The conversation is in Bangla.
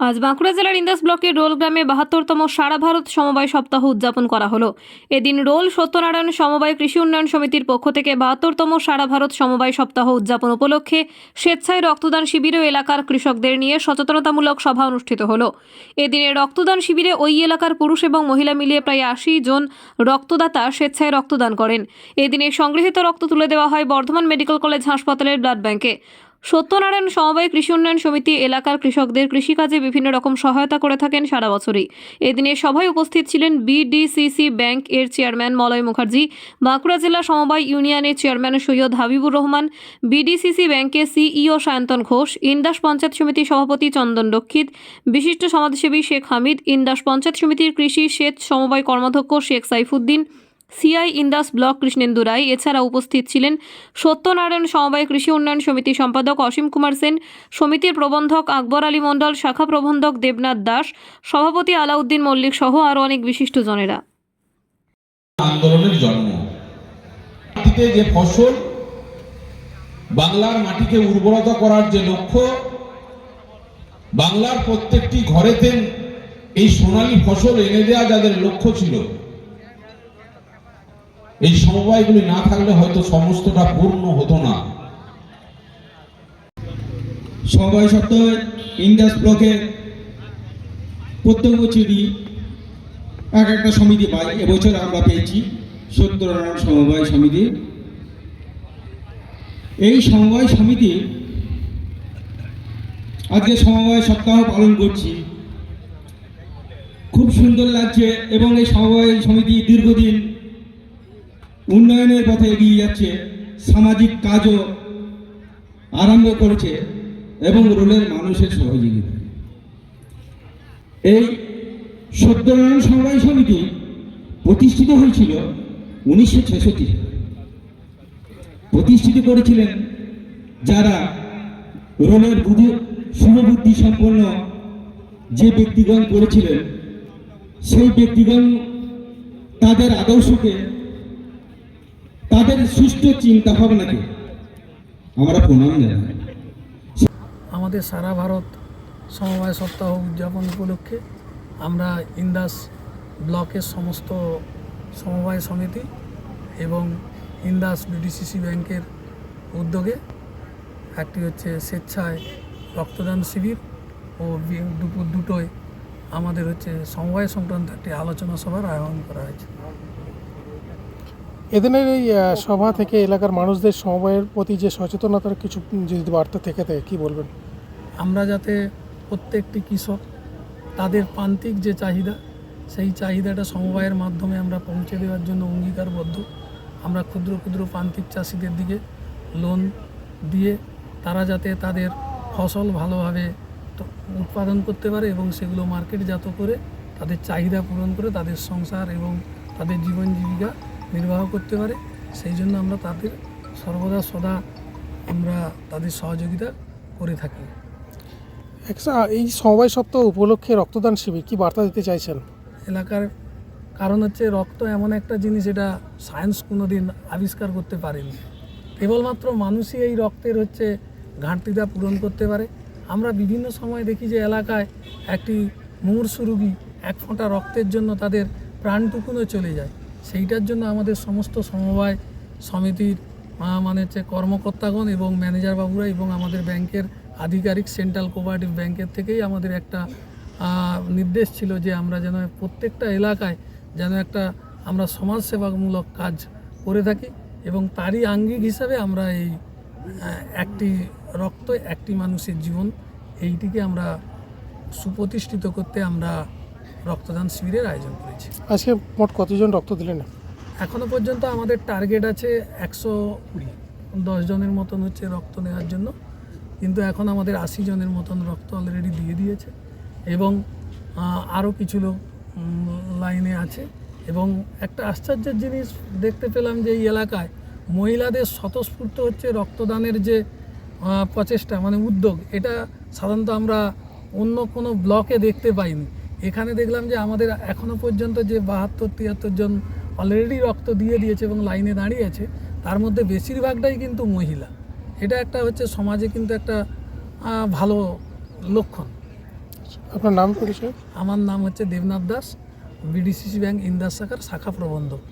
আজ বাঁকুড়া জেলার ইন্দাস ব্লকের রোল গ্রামে বাহাত্তরতম সারা ভারত সমবায় সপ্তাহ উদযাপন করা হলো। এদিন রোল সত্যনারায়ণ সমবায় কৃষি উন্নয়ন সমিতির পক্ষ থেকে বাহাত্তরতম সারা ভারত সমবায় সপ্তাহ উদযাপন উপলক্ষে স্বেচ্ছায় রক্তদান শিবিরে এলাকার কৃষকদের নিয়ে সচেতনতামূলক সভা অনুষ্ঠিত হলো। এদিনে রক্তদান শিবিরে ওই এলাকার পুরুষ এবং মহিলা মিলিয়ে প্রায় আশি জন রক্তদাতা স্বেচ্ছায় রক্তদান করেন। এদিনে সংগৃহীত রক্ত তুলে দেওয়া হয় বর্ধমান মেডিকেল কলেজ হাসপাতালের ব্লাড ব্যাংকে। সত্যনারায়ণ সমবায় কৃষি উন্নয়ন সমিতি এলাকার কৃষকদের কৃষিকাজে বিভিন্ন রকম সহায়তা করে থাকেন সারা বছরই। এদিনে সভায় উপস্থিত ছিলেন বিডিসিসি ব্যাংক এর চেয়ারম্যান মলয় মুখার্জি, বাঁকুড়া জেলা সমবায় ইউনিয়নের চেয়ারম্যান সৈয়দ হাবিবুর রহমান, বিডিসিসি ব্যাংকের সিইও সায়ন্তন ঘোষ, ইন্দাস পঞ্চায়েত সমিতির সভাপতি চন্দন রক্ষিত বিশিষ্ট সমাজসেবী শেখ হামিদ, ইন্দাস পঞ্চায়েত সমিতির কৃষি সেচ সমবায় কর্মাধ্যক্ষ শেখ সাইফুদ্দিন সিআই ইন্দাস ব্লক কৃষ্ণেন্দু রায়, এছাড়া উপস্থিত ছিলেন সত্যনারায়ণ সমবায় কৃষি উন্নয়ন সমিতি সম্পাদক অসীম কুমার সেন, সমিতির প্রবন্ধক আকবর আলী মণ্ডল, শাখা প্রবন্ধক দেবনাথ দাস, সভাপতি আলাউদ্দিন মল্লিক সহ আরও অনেক বিশিষ্টজনেরা আন্দোলনের জন্ম। যে ফসল, বাংলার মাটিকে উর্বরতা করার যে লক্ষ্য, বাংলার প্রত্যেকটি ঘরেতে এই সোনালী ফসল এনে দেওয়া যাদের লক্ষ্য ছিল এই সমবায়গুলি না থাকলে হয়তো সমস্তটা পূর্ণ হতো না। সমবায় সপ্তাহে ইন্ডাস ব্লকে প্রত্যেক বছরই এক একটা সমিতি পাই, এবছর আমরা পেয়েছি সত্যনারায়ণ সমবায় সমিতি। এই সমবায় সমিতি আজকে সমবায় সপ্তাহ পালন করছি। খুব সুন্দর লাগছে এবং এই সমবায় সমিতি দীর্ঘদিন উন্নয়নের পথে এগিয়ে যাচ্ছে, সামাজিক কাজও আরম্ভ করেছে এবং রোলের মানুষের সহযোগিতা। এই সত্যনারায়ণ সমবায় সমিতি প্রতিষ্ঠিত হয়েছিল উনিশশো ছেষট্টি প্রতিষ্ঠিত করেছিলেন যারা রোলের বুদ্ধি, শুভবুদ্ধি সম্পন্ন যে ব্যক্তিগণ করেছিলেন, সেই ব্যক্তিগণ তাদের আদর্শকে তাদের সুষ্ঠু চিন্তা ভাবনাকে আমরা প্রণাম জানাই। আমাদের সারা ভারত সমবায় সপ্তাহ উদযাপন উপলক্ষে আমরা ইন্দাস ব্লকের সমস্ত সমবায় সমিতি এবং ইন্দাস বিডিসিসি ব্যাংকের উদ্যোগে একটি হচ্ছে স্বেচ্ছায় রক্তদান শিবির ও দুপুর দুটোয় আমাদের হচ্ছে সমবায় সংক্রান্ত একটি আলোচনা সভার আয়োজন করা হয়েছে। এদিনের এই সভা থেকে এলাকার মানুষদের সমবায়ের প্রতি যে সচেতনতার কিছু যদি বার্তা থেকে থাকে কী বলবেন? আমরা যাতে প্রত্যেকটি কৃষক তাদের প্রান্তিক যে চাহিদা, সেই চাহিদাটা সমবায়ের মাধ্যমে আমরা পৌঁছে দেওয়ার জন্য অঙ্গীকারবদ্ধ। আমরা ক্ষুদ্র ক্ষুদ্র প্রান্তিক চাষিদের দিকে লোন দিয়ে তারা যাতে তাদের ফসল ভালোভাবে উৎপাদন করতে পারে এবং সেগুলো মার্কেটজাত করে তাদের চাহিদা পূরণ করে তাদের সংসার এবং তাদের জীবন জীবিকা নির্বাহ করতে পারে সেই জন্য আমরা তাদের সর্বদা সদা আমরা তাদের সহযোগিতা করে থাকি। একটা এই সবাই সপ্তাহ উপলক্ষে রক্তদান শিবির কি বার্তা দিতে চাইছেন? এলাকার কারণ হচ্ছে রক্ত এমন একটা জিনিস এটা সায়েন্স কোনো দিন আবিষ্কার করতে পারেনি। কেবলমাত্র মানুষই এই রক্তের হচ্ছে ঘাটতিটা পূরণ করতে পারে। আমরা বিভিন্ন সময় দেখি যে এলাকায় একটি মুমূর্ষু রুগী এক ফোঁটা রক্তের জন্য তাদের প্রাণটুকুনও চলে যায়। সেইটার জন্য আমাদের সমস্ত সমবায় সমিতির মানে হচ্ছে কর্মকর্তাগণ এবং ম্যানেজার বাবুরা এবং আমাদের ব্যাংকের আধিকারিক সেন্ট্রাল কোঅপারেটিভ ব্যাংকের থেকেই আমাদের একটা নির্দেশ ছিল যে আমরা যেন প্রত্যেকটা এলাকায় যেন একটা আমরা সমাজসেবামূলক কাজ করে থাকি এবং তারই আঙ্গিক হিসাবে আমরা এই একটি রক্ত, একটি মানুষের জীবন, এইটিকে আমরা সুপ্রতিষ্ঠিত করতে আমরা রক্তদান শিবিরের আয়োজন করেছি। আজকে মোট কতজন রক্ত দিলেন? এখনও পর্যন্ত আমাদের টার্গেট আছে একশো কুড়ি। জনের মতন হচ্ছে রক্ত নেওয়ার জন্য। কিন্তু এখন আমাদের আশি জনের মতন রক্ত অলরেডি দিয়ে দিয়েছে এবং আরও কিছু লোক লাইনে আছে। এবং একটা আশ্চর্যের জিনিস দেখতে পেলাম যে এই এলাকায় মহিলাদের স্বতঃস্ফূর্ত হচ্ছে রক্তদানের যে প্রচেষ্টা মানে উদ্যোগ এটা সাধারণত আমরা অন্য কোনো ব্লকে দেখতে পাইনি। এখানে দেখলাম যে আমাদের এখনও পর্যন্ত যে বাহাত্তর তিয়াত্তর জন অলরেডি রক্ত দিয়ে দিয়েছে এবং লাইনে দাঁড়িয়ে আছে তার মধ্যে বেশিরভাগটাই কিন্তু মহিলা। এটা একটা হচ্ছে সমাজে কিন্তু একটা ভালো লক্ষণ। আপনার নাম পরিচয় আমার নাম হচ্ছে দেবনাথ দাস বিডিসিসি ব্যাংক ইন্দাস শাখার শাখা প্রবন্ধক।